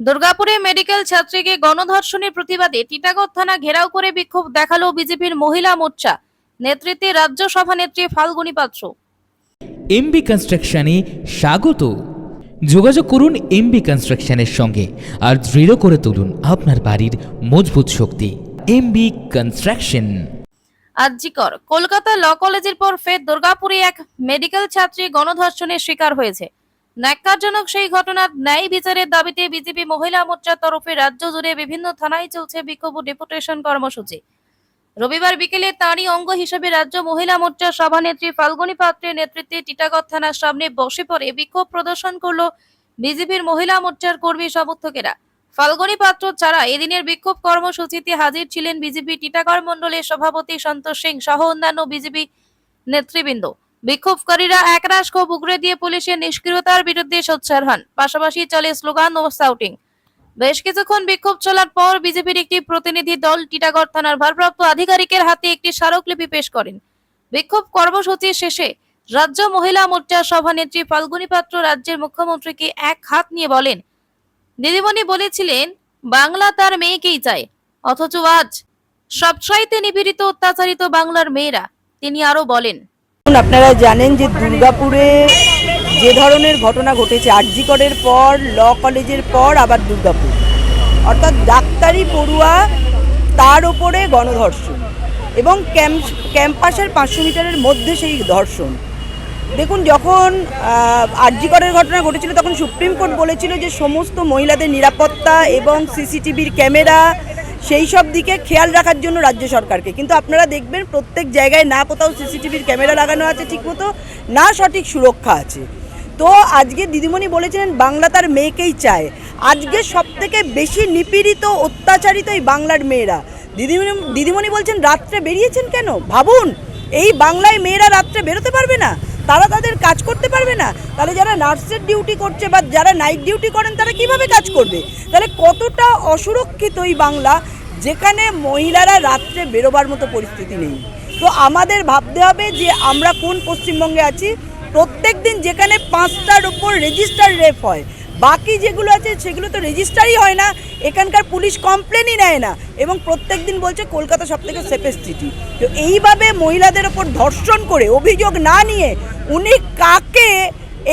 দুর্গাপুরে মেডিকেল ছাত্রীকে গণধর্ষণের প্রতিবাদে টিটাগড় থানা ঘেরাও করে বিক্ষোভ দেখাল বিজেপির মহিলা মোর্চা। নেতৃত্বে রাজ্য সভানেত্রী ফাল্গুনী পাত্র। এমবি কনস্ট্রাকশনে স্বাগত। যোগাযোগ করুন এমবি কনস্ট্রাকশনের সঙ্গে আর দৃঢ় করে তুলুন আপনার বাড়ির মজবুত শক্তি। MB construction RG Kar Kolkata law কলেজের পর ফের দুর্গাপুরে এক মেডিকেল ছাত্রী গণধর্ষণের শিকার হয়েছে। ন্যাক্কারজনক সেই ঘটনার ন্যায় বিচারের দাবিতে বিজেপি মহিলা মোর্চার তরফে রাজ্য জুড়ে বিভিন্ন থানায় চলছে বিক্ষোভ ও ডেপুটেশন কর্মসূচি। রবিবার বিকেলে তারই অঙ্গ হিসেবে রাজ্য মহিলা মোর্চার সভানেত্রী ফাল্গুনী পাত্রের নেতৃত্বে টিটাগড় থানার সামনে বসে পড়ে বিক্ষোভ প্রদর্শন করল বিজেপির মহিলা মোর্চার কর্মী সমর্থকেরা। ফাল্গুনী পাত্র ছাড়া এদিনের বিক্ষোভ কর্মসূচিতে হাজির ছিলেন বিজেপি টিটাগড় মণ্ডলের সভাপতি সন্তোষ সিং সহ অন্যান্য বিজেপি নেতৃবৃন্দ। বিক্ষোভকারীরা একরাশ ক্ষোভ উগরে দিয়ে পুলিশের নিষ্ক্রিয়তার বিরুদ্ধে সোচ্চার হন। পাশাপাশি চলে স্লোগান ও সাউটিং। বেশ কিছুক্ষণ বিক্ষোভ চলার পর বিজেপির একটি প্রতিনিধি দল টিটাগড় থানার ভারপ্রাপ্ত আধিকারিকের হাতে একটি স্মারকলিপি পেশ করেন। বিক্ষোভ কর্মসূচি শেষে রাজ্য মহিলা মোর্চার সভানেত্রী ফাল্গুনী পাত্র রাজ্যের মুখ্যমন্ত্রীকে এক হাত নিয়ে বলেন, দিদিমণি বলেছিলেন, বাংলা তার মেয়েকেই চায়। অথচ আজ সবচাইতে নিপীড়িত অত্যাচারিত বাংলার মেয়েরা। তিনি আরও বলেন আপনারা জানেন যে দুর্গাপুরে যে ধরনের ঘটনা ঘটেছে, আরজিকরের পর, ল কলেজের পর, আবার দুর্গাপুর। অর্থাৎ ডাক্তারি পড়ুয়া তার ওপরে গণধর্ষণ এবং ক্যাম্প, ক্যাম্পাসের পাঁচশো মিটারের মধ্যে সেই ধর্ষণ। দেখুন, যখন আরজিকরের ঘটনা ঘটেছিল, তখন সুপ্রিম কোর্ট বলেছিল যে সমস্ত মহিলাদের নিরাপত্তা এবং সিসিটিভির ক্যামেরা সেই সব দিকে খেয়াল রাখার জন্য রাজ্য সরকারকে। কিন্তু আপনারা দেখবেন প্রত্যেক জায়গায় না কোথাও সিসিটিভির ক্যামেরা লাগানো আছে, ঠিকমতো না সঠিক সুরক্ষা আছে। তো আজকে দিদিমণি বলেছিলেন, বাংলা তার মেয়েকেই চায়। আজকে সব থেকে বেশি নিপীড়িত, অত্যাচারিত এই বাংলার মেয়েরা। দিদিমণি দিদিমণি বলছেন, রাত্রে বেরিয়েছেন কেন? ভাবুন, এই বাংলায় মেয়েরা রাত্রে বেরোতে পারবে না। তারা তাদের কাজ করতে পারবে না। তাহলে যারা নার্সের ডিউটি করছে বা যারা নাইট ডিউটি করেন, তারা কীভাবে কাজ করবে? তাহলে কতটা অসুরক্ষিত এই বাংলা যেখানে মহিলারা রাত্রে বেরোবার মতো পরিস্থিতি নেই। তো আমাদের ভাবতে হবে যে আমরা কোন পশ্চিমবঙ্গে আছি, প্রত্যেক দিন যেখানে পাঁচটার উপর রেজিস্টার রেপ হয়, বাকি যেগুলো আছে সেগুলো তো রেজিস্টারই হয় না, এখানকার পুলিশ কমপ্লেনই নেয় না, এবং প্রত্যেক দিন বলছে কলকাতা সব থেকে সেফেস্ট সিটি তো এইভাবে মহিলাদের ওপর ধর্ষণ করে অভিযোগ না নিয়ে উনি কাকে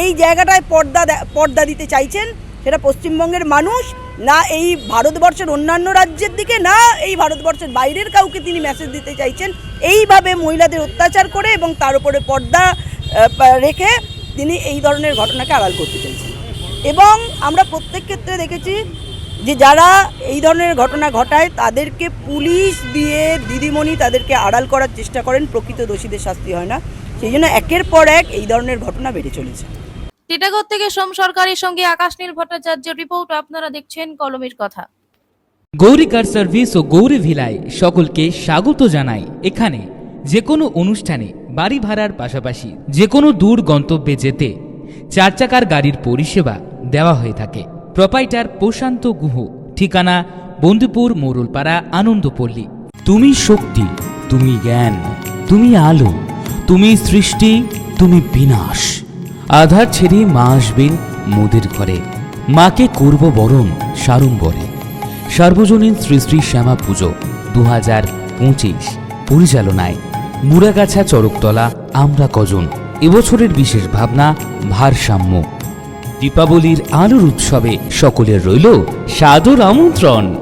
এই জায়গাটায় পর্দা পর্দা দিতে চাইছেন, সেটা পশ্চিমবঙ্গের মানুষ না এই ভারতবর্ষের অন্যান্য রাজ্যের দিকে, না এই ভারতবর্ষের বাইরের কাউকে তিনি মেসেজ দিতে চাইছেন। এইভাবে মহিলাদের অত্যাচার করে এবং তার উপরে পর্দা রেখে তিনি এই ধরনের ঘটনাকে আড়াল করতে চাইছেন। এবং আমরা প্রত্যেক ক্ষেত্রে দেখেছি যে যারা এই ধরনের ঘটনা ঘটায়, তাদেরকে পুলিশ দিয়ে দিদিমণি তাদেরকে আড়াল করার চেষ্টা করেন, প্রকৃত দোষীদের শাস্তি হয় না। সেই জন্য একের পর এক এই ধরনের ঘটনা বেড়ে চলেছে। টিটাগড় থেকে সোম সরকারের সঙ্গে আকাশ নীল ভট্টাচার্যের রিপোর্ট আপনারা দেখছেন কলমের কথা। গৌরী কার সার্ভিস ও গৌরী ভিলায় সকলকে স্বাগত জানাই। এখানে যে কোনো অনুষ্ঠানে বাড়ি ভাড়ার পাশাপাশি যে কোনো দূর গন্তব্যে যেতে চার চাকার গাড়ির পরিষেবা দেওয়া হয়ে থাকে। প্রপাইটার প্রশান্ত গুহ, ঠিকানা বন্ধুপুর মোরলপাড়া আনন্দপল্লী। তুমি শক্তি, তুমি জ্ঞান, তুমি আলো, তুমি সৃষ্টি, তুমি বিনাশ। আধার ছেড়ে মা আসবেন মোদের ঘরে। মাকে করব বরণ সাড়ম্বরে। সার্বজনীন শ্রী শ্রী শ্যামা পুজো দু হাজার পঁচিশ। পরিচালনায় মুড়াগাছা চরকতলা, আমরা কজন। এবছরের বিশেষ ভাবনা ভারসাম্য। দীপাবলির আলোর উৎসবে সকলের রইল সাদর আমন্ত্রণ।